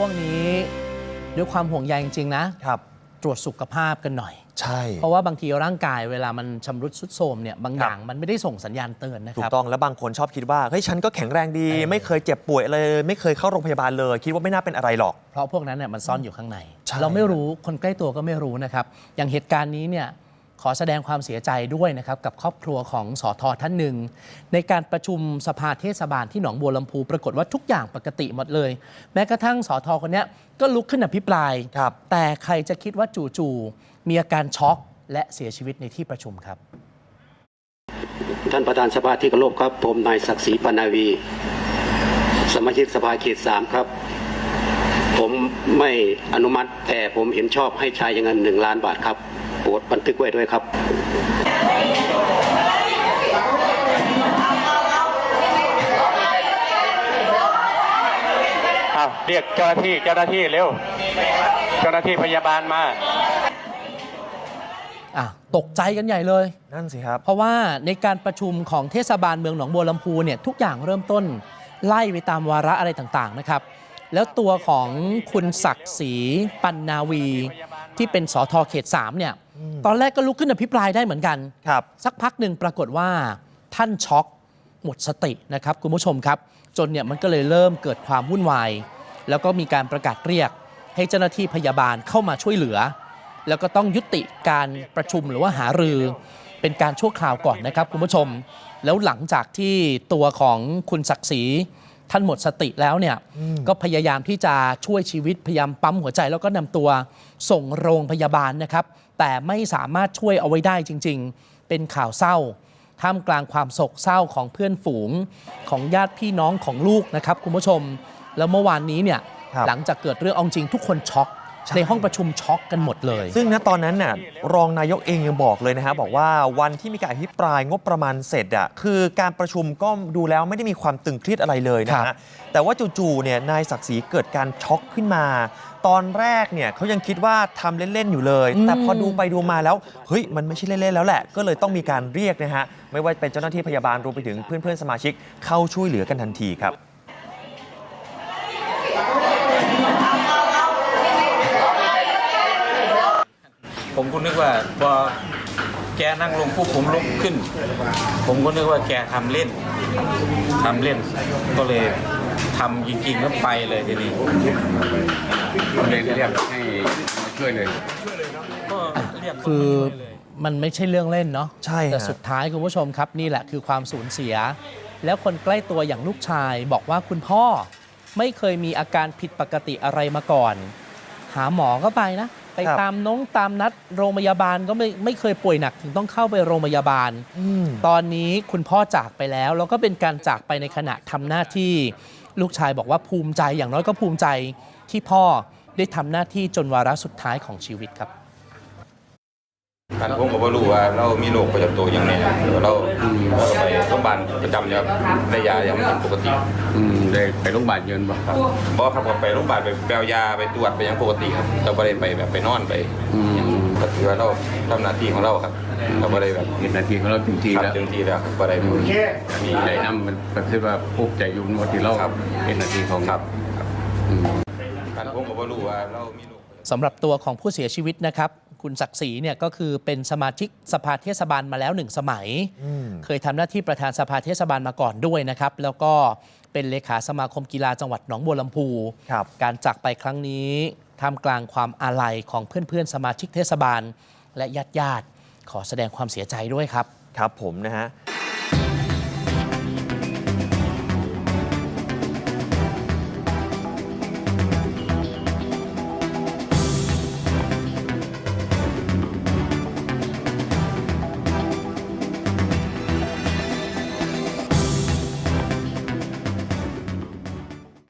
ช่วงนี้ด้วยความห่วงใยจริง ๆ นะครับ ตรวจสุขภาพกันหน่อย ใช่ เพราะว่าบางทีร่างกายเวลามันชำรุดทรุดโทรมเนี่ยบางคอรับย่างมันไม่ได้ส่งสัญญาณเตือนนะถูคกรับต้องแล้วบางคนชอบคิดว่าเฮ้ยฉันก็แข็งแรงดี เออ ไม่เคยเจ็บป่วยเลย ไม่เคยเข้าโรงพยาบาลเลย คิดว่าไม่น่าเป็นอะไรหรอก เพราะพวกนั้นเนี่ยมันซ่อนอยู่ข้างใน ใช่ เราไม่รู้คนใกล้ตัวก็ไม่รู้นะครับ อย่างเหตุการณ์นี้เนี่ย ขอแสดงความเสียใจด้วยนะครับกับครอบครัวของสอทอท่านหนึ่ง ในการประชุมสภาเทศบาลที่หนองบัวลำพูปรากฏว่าทุกอย่างปกติหมดเลย แม้กระทั่งสอทอคนเนี้ยก็ลุกขึ้นอภิปรายครับแต่ใครจะคิดว่าจู่ๆมีอาการช็อกและเสียชีวิตในที่ประชุมครับ ท่านประธานสภาที่เคารพครับ ผมนายศักดิ์ศรีปนาวี สมาชิกสภาเขตสามครับ ผมไม่อนุมัติแต่ผมเห็นชอบให้ใช้เงินหนึ่งล้านบาทครับ โปรดบันทึกไว้ด้วยครับอ้าวเรียกเจ้าหน้าที่เจ้าหน้าที่เร็ว เจ้าหน้าที่พยาบาลมา อะตกใจกันใหญ่เลย นั่นสิครับ เพราะว่าในการประชุมของเทศบาลเมืองหนองบัวลำพูเนี่ยทุกอย่างเริ่มต้นไล่ไปตามวาระอะไรต่างๆนะครับ แล้วตัวของคุณศักดิ์ศรีปันนาวี ที่เป็นสอทอเขต3เนี่ยตอนแรกก็ลุกขึ้นอภิปรายได้เหมือนกันครับ สักพักหนึ่งปรากฏว่าท่านช็อกหมดสตินะครับคุณผู้ชมครับ จนเนี่ยมันก็เลยเริ่มเกิดความวุ่นวายแล้วก็มีการประกาศเรียก ให้เจ้าหน้าที่พยาบาลเข้ามาช่วยเหลือ แล้วก็ต้องยุติการประชุมหรือว่าหารือ เป็นการชั่วคราวก่อนนะครับคุณผู้ชม แล้วหลังจากที่ตัวของคุณศักดิ์ศรี ท่านหมดสติแล้วเนี่ยก็พยายามที่จะช่วยชีวิตพยายามปั๊มหัวใจแล้วก็นำตัวส่งโรงพยาบาลนะครับ แต่ไม่สามารถช่วยเอาไว้ได้จริง ๆ เป็นข่าวเศร้า ท่ามกลางความโศกเศร้าของเพื่อนฝูงของญาติพี่น้องของลูกนะครับคุณผู้ชม แล้วเมื่อวานนี้เนี่ยครับหลังจากเกิดเรื่องเอาจริงทุกคนช็อกใช่ ในห้องประชุมช็อกกันหมดเลย ซึ่งณตอนนั้นน่ะรองนายกเองยังบอกเลยนะฮะบอกว่าวันที่มีการอภิปรายงบประมาณเสร็จอะคือการประชุมก็ดูแล้วไม่ได้มีความตึงเครียดอะไรเลยนะครัฮะบแต่ว่าจู่ๆเนี่ยนายศักดิ์ศรีเกิดการช็อกขึ้นมา ตอนแรกเนี่ยเขายังคิดว่าทำเล่นๆอยู่เลย แต่พอดูไปดูมาแล้วเฮ้ยมันไม่ใช่เล่นๆแล้วแหละ ก็เลยต้องมีการเรียกนะฮะไม่ว่าเป็นเจ้าหน้าที่พยาบาลรวมไปถึงเพื่อนๆสมาชิกเข้าช่วยเหลือกันทันทีครับ ผมก็นึกว่าพอแกนั่งลงปุ๊บผมลุกขึ้น ผมก็นึกว่าแกทำเล่นทำเล่น ก็เลยทำจริงๆแล้วไปเลยทีนี้เลยเรียกให้มาช่วยเลยก็เรียกนคือมาช่วยเลยมันไม่ใช่เรื่องเล่นเนาะใช่ฮะแต่สุดท้ายคุณผู้ชมครับนี่แหละคือความสูญเสีย แล้วคนใกล้ตัวอย่างลูกชายบอกว่าคุณพ่อไม่เคยมีอาการผิดปกติอะไรมาก่อน หาหมอก็ไปนะ ไปครับ ตามน้องตามนัดโรงพยาบาลก็ไม่ไม่เคยป่วยหนักถึงต้องเข้าไปโรงพยาบาล อืม ตอนนี้คุณพ่อจากไปแล้ว แล้วก็เป็นการจากไปในขณะทำหน้าที่ ลูกชายบอกว่าภูมิใจอย่างน้อยก็ภูมิใจที่พ่อได้ทำหน้าที่จนวาระสุดท้ายของชีวิตครับ ท่านผมก็บ่รู้ว่าเรามีโรคประจำตัวอย่างนี้เราเราไปโรงพยาบาลประจำเนี่ยครับได้ยาอย่างปกติอืมได้ไปโรงพยาบาลเยินบ่ครับบ่ครับผมไปโรงพยาบาลไปแปลยาไปตรวจไปอย่างปกติครับเราไม่ได้ไปแบบไปนอนไปอืมก็ถือว่าเราทำหน้าที่ของเราครับเราไม่ได้แบบเห็นนาทีของเราเต็มที่ครับแล้วเต็มที่แล้วครับบ่ได้มีใจน้ำมันก็คือว่าภูมิใจอยุ่งว่าที่เราครับเป็นนาทีของครับอืมท่านผมก็บ่รู้ว่าเรามีโรคสำหรับตัวของผู้เสียชีวิตนะครับ คุณศักดิ์ศรีเนี่ยก็คือเป็นสมาชิกสภาเทศบาลมาแล้วหนึ่งสมัยอืมเคยทำหน้าที่ประธานสภาเทศบาลมาก่อนด้วยนะครับ แล้วก็เป็นเลขาสมาคมกีฬาจังหวัดหนองบัวลำพูครับการจากไปครั้งนี้ท่ามกลางความอาลัยของเพื่อนๆ สมาชิกเทศบาล และญาติญาติๆขอแสดงความเสียใจด้วยครับ ครับผมนะฮะ